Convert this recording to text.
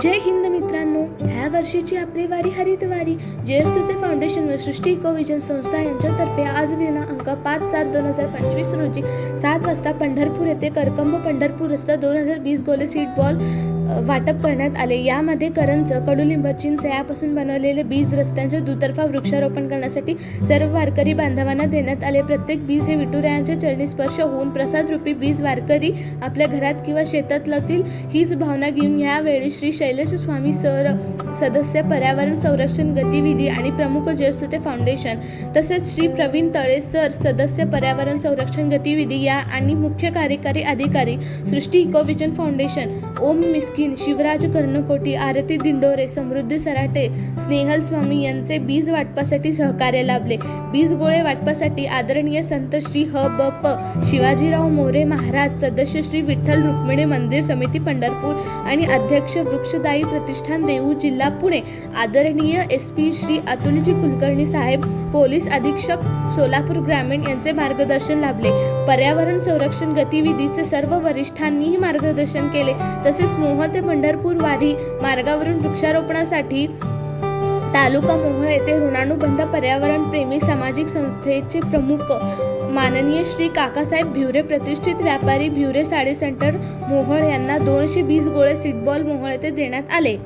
जय हिंद मित्रांनो ह्या वर्षीची आपली वारी हरितवारी जयस्तुते फाउंडेशन व सृष्टी इकोविजन संस्था यांच्यातर्फे आज दिनांक पाच सात दोन हजार पंचवीस रोजी सात वाजता पंढरपूर येथे करकंब पंढरपूर रस्ता दोन हजार वीस गोले सीट बॉल वाटप करण्यात आले. यामध्ये करंज कडुलिंब चिंच यापासून बनवलेले बीज रस्त्यांचे दुतर्फा वृक्षारोपण करण्यासाठी सर्व वारकरी बांधवांना देण्यात आले. प्रत्येक बीज हे विठुरायांच्या चरणी स्पर्श होऊन प्रसाद रूपी बीज वारकरी आपल्या घरात किंवा शेतात लावतील हीच भावना घेऊन यावेळी श्री शैलेश स्वामी सर सदस्य पर्यावरण संरक्षण गतिविधी आणि प्रमुख ज्येष्ठते फाउंडेशन तसेच श्री प्रवीण तळे सर सदस्य पर्यावरण संरक्षण गतिविधी या आणि मुख्य कार्यकारी अधिकारी Srushti Ecovision foundation Om miss Miskin Shivraj Karnakoti Aarti Dindore Samruddhi Sarate Snehal Swami यांचे बीज वाटपासाठी सहकार्य लाभले. बीज गोळे वाटपासाठी आदरणीय संत श्री ह ब प शिवाजीराव मोरे महाराज सदस्य श्री विठ्ठल रुक्मिणी मंदिर समिती पंढरपूर आणि अध्यक्ष वृक्षदायी प्रतिष्ठान देऊ जिल्हा पुणे. आदरणीय एस पी श्री अतुलजी कुलकर्णी साहेब पोलीस अधीक्षक सोलापूर ग्रामीण यांचे मार्गदर्शन लाभले. पर्यावरण संरक्षण गतिविधीचे सर्व वरिष्ठांनीही मार्गदर्शन केले. तसेच मोह ते पंढरपूर वारी मार्गावरून वृक्षारोपणासाठी तालुका मोहोळ येथे ऋणानुबंध पर्यावरण प्रेमी सामाजिक संस्थेचे प्रमुख माननीय श्री काकासाहेब भिवरे प्रतिष्ठित व्यापारी भिवरे साडी सेंटर मोहोळ यांना दोनशे वीस गोळे सीटबॉल मोहोळ येथे देण्यात आले.